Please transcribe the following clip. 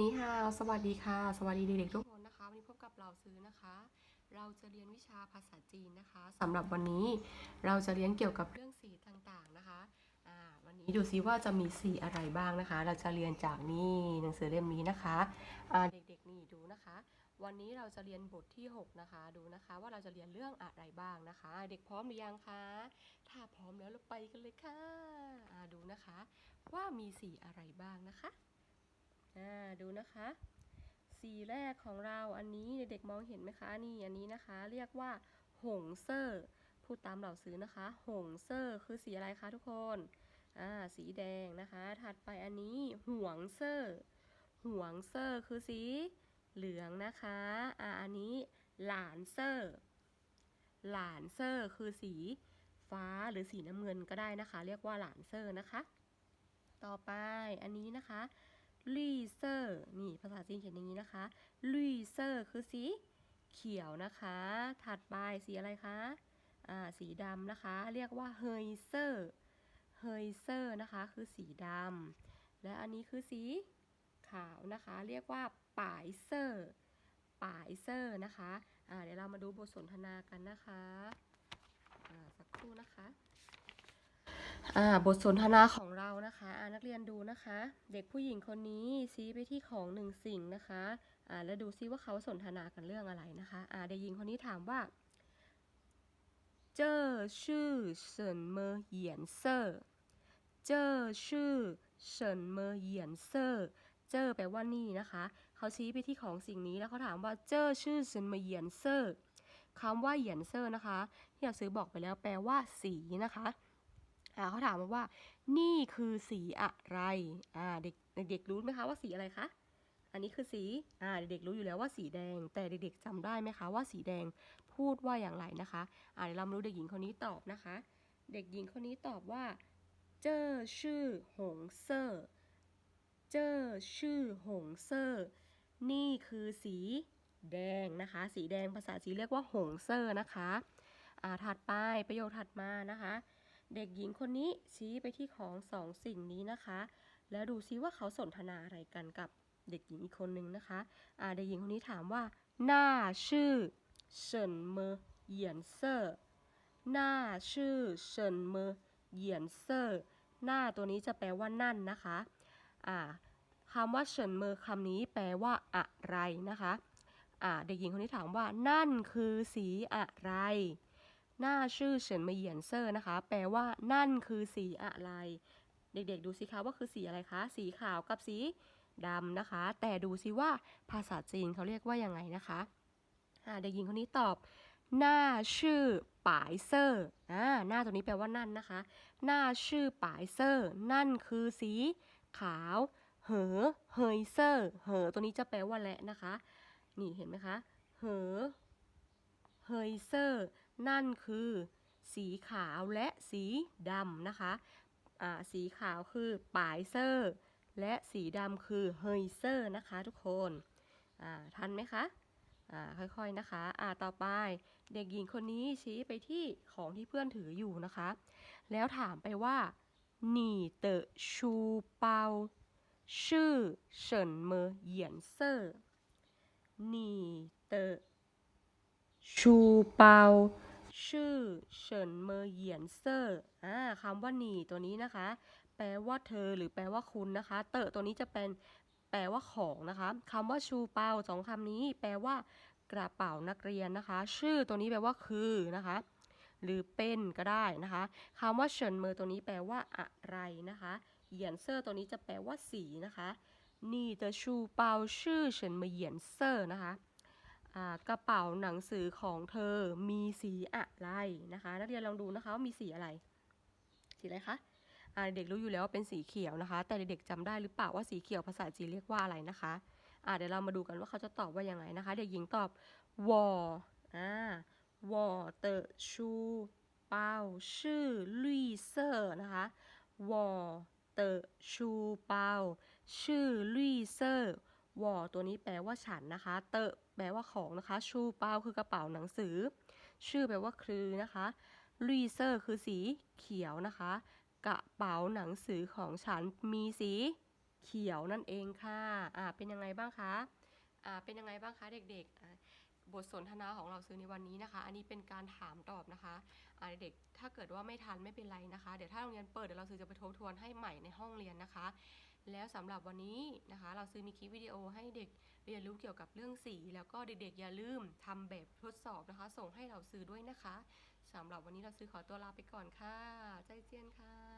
นี่ฮาวสวัสดีค่ะ สวัสดีเด็กๆทุกคนนะคะ วันนี้พบกับเราซื้อนะคะ เราจะเรียนวิชาภาษาจีนนะคะสำหรับวันนี้เราจะเรียนเกี่ยวกับเรื่องสีต่างๆนะคะอ่าวันนี้ดูซิว่าจะมีสีอะไรบ้างนะคะ เราจะเรียนจากนี่หนังสือเล่มนี้นะคะอ่าเด็กๆนี่ดูนะคะ วันนี้เราจะเรียนบทที่ 6 นะคะ ดูนะคะว่าเราจะเรียนเรื่องอะไรบ้างนะคะ เด็กพร้อมหรือยังคะ ถ้าพร้อมแล้วเราไปกันเลยค่ะอ่าดูนะคะ ว่ามีสีอะไรบ้างนะคะ อ่าดูนะคะ สีแรกของเราอันนี้เด็กๆมองเห็นไหมคะนี่อันนี้นะคะ เรียกว่า หงเซอร์พูดตามเหล่าซื้อนะคะ หงเซอร์คือสีอะไรคะทุกคนอ่าสีแดงนะคะ ถัดไปอันนี้หวงเซอร์หวงเซอร์คือสีเหลืองนะคะอ่าอันนี้หลานเซอร์หลานเซอร์คือสีฟ้าหรือสีน้ำเงินก็ได้นะคะ เรียกว่าหลานเซอร์นะคะ ต่อไปอันนี้นะคะ ลุยเซอร์นี่ภาษาจีนเขียนอย่างนี้นะคะลุยเซอร์คือสีเขียวนะคะ ถัดไปสีอะไรคะอ่าสีดำนะคะ เรียกว่าเฮยเซอร์เฮยเซอร์นะคะ คือสีดำและอันนี้คือสีขาวนะคะ เรียกว่าป่ายเซอร์ป่ายเซอร์นะคะอ่าเดี๋ยวเรามาดูบทสนทนากันนะคะอ่าสักครู่นะคะอ่าบทสนทนาของ นักเรียนดูนะคะ เด็กผู้หญิงคนนี้ชี้ไปที่ของหนึ่งสิ่งนะคะอ่าแล้วดูซิว่าเขาสนทนากันเรื่องอะไรนะคะอ่าเด็กหญิงคนนี้ถามว่าเจอชื่อเฉินเมอเหยีเรเจอชื่อเฉิอเหรเจอแปลว่านี่นะคะ เขาชี้ไปที่ของสิ่งนี้แล้วเขาถามว่าเจอชื่อเฉินมอเหยนเซอร์คำว่าเหยีนเซอร์นะคะที่เราซื้อบอกไปแล้วแปลว่าสีนะคะ่าเขาถามมาว่า นี่คือสีอะไรอ่าเด็กเด็กรู้ไหมคะว่าสีอะไรคะอันนี้คือสีอ่าเด็กๆรู้อยู่แล้วว่าสีแดง แต่เด็กๆจำได้ไหมคะว่าสีแดงพูดว่าอย่างไรนะคะอ่าเดี๋ยวเรามาดูเด็กหญิงคนนี้ตอบนะคะ เด็กหญิงคนนี้ตอบว่า เจ้อชื่อหงเซอร์เจอชื่อหงเซอร์นี่คือสีแดงนะคะ สีแดงภาษาจีเรียกว่าหงเซอร์นะคะอ่าถัดไปประโยคถัดมานะคะ เด็กหญิงคนนี้ชี้ไปที่ของสองสิ่งนี้นะคะ แล้วดูซิว่าเขาสนทนาอะไรกันกับเด็กหญิงอีกคนนึงนะคะอ่าเด็กหญิงคนนี้ถามว่า หน้าชื่อเฉินเมอเหยียนเซอร์หน้าชื่อเฉินเมอเหยียนเซอร์หน้าตัวนี้จะแปลว่านั่นนะคะอ่าคำว่าเฉินเมอคำนี้แปลว่าอะไรนะคะอ่าเด็กหญิงคนนี้ถามว่านั่นคือสีอะไร หน้าชื่อเฉินมาเหยียนเซอร์นะคะ แปลว่านั่นคือสีอะไร เด็กๆ ดูสิคะว่าคือสีอะไรคะ สีขาวกับสีดำนะคะ แต่ดูสิว่าภาษาจีนเขาเรียกว่ายังไงนะคะเด็กหญิงคนนี้ตอบ หน้าชื่อปายเซอร์อ่าหน้าตัวนี้แปลว่านั่นนะคะ หน้าชื่อปายเซอร์ นั่นคือสีขาว เหอ เฮยเซอร์ เหอ ตัวนี้จะแปลว่าและนะคะ นี่เห็นไหมคะ เหอ เฮยเซอร์ นั่นคือ สีขาวและสีดำนะคะสีขาวคือปายเซอร์ และสีดำคือเฮยเซอร์นะคะทุกคนทันไหมคะค่อยๆนะคะะต่อไปเด็กหญิงคนนี้ชี้ไปที่ของที่เพื่อนถืออยู่นะคะ แล้วถามไปว่านี่เตอชูเปาชื่อเฉินเมอเหยียนเซอร์นี่เตอ ชูเปา ชื่อเฉินเมอเหยียนเซอร์คำว่าหนีตัวนี้นะคะ แปลว่าเธอหรือแปลว่าคุณนะคะ เตอตัวนี้จะเป็นแปลว่าของนะคะคำว่าชูเปาสองคำนี้ แปลว่ากระเป๋านักเรียนนะคะ ชื่อตัวนี้แปลว่าคือนะคะ หรือเป็นก็ได้นะคะคำว่าเฉินเมอตัวนี้แปลว่าอะไรนะคะเหยียนเซอร์ตัวนี้จะแปลว่าสีนะคะนี่จะชูเปาชื่อเฉินเมอเหยียนเซอร์นะคะ กระเป๋าหนังสือของเธอมีสีอะไรนะคะ นักเรียนลองดูนะคะว่ามีสีอะไร สีอะไรคะเด็กรู้อยู่แล้วว่าเป็นสีเขียวนะคะ แต่เด็กจำได้หรือเปล่าว่าสีเขียวภาษาจีนเรียกว่าอะไรนะคะะเดี๋ยวเรามาดูกันว่าเขาจะตอบว่ายังไงนะคะ เด็กหญิงตอบวอวอเตอร์ชูเปาชื่อลุยเซอร์นะคะวอเตอร์ชูเปาชื่อลุยเซอร์ วอตัวนี้แปลว่าฉันนะคะ เตอะแปลว่าของนะคะ ชูเปาคือกระเป๋าหนังสือ ชื่อแปลว่าคือนะคะลุยเซอร์คือสีเขียวนะคะ กระเป๋าหนังสือของฉันมีสีเขียวนั่นเองค่ะอ่าเป็นยังไงบ้างคะอ่าเป็นยังไงบ้างคะเด็กๆ บทสนทนาของเราซื้อในวันนี้นะคะ อันนี้เป็นการถามตอบนะคะอ่าเด็กๆถ้าเกิดว่าไม่ทันไม่เป็นไรนะคะ เดี๋ยวถ้าโรงเรียนเปิดเดี๋ยวเราซื้อจะไปทบทวนให้ใหม่ในห้องเรียนนะคะ แล้วสำหรับวันนี้นะคะ เราซื้อมีคลิปวิดีโอให้เด็กเรียนรู้เกี่ยวกับเรื่องสี แล้วก็เด็กๆอย่าลืมทำแบบทดสอบนะคะ ส่งให้เราซื้อด้วยนะคะสำหรับวันนี้เราซื้อขอตัวลาไปก่อนค่ะ ใจเจียนค่ะ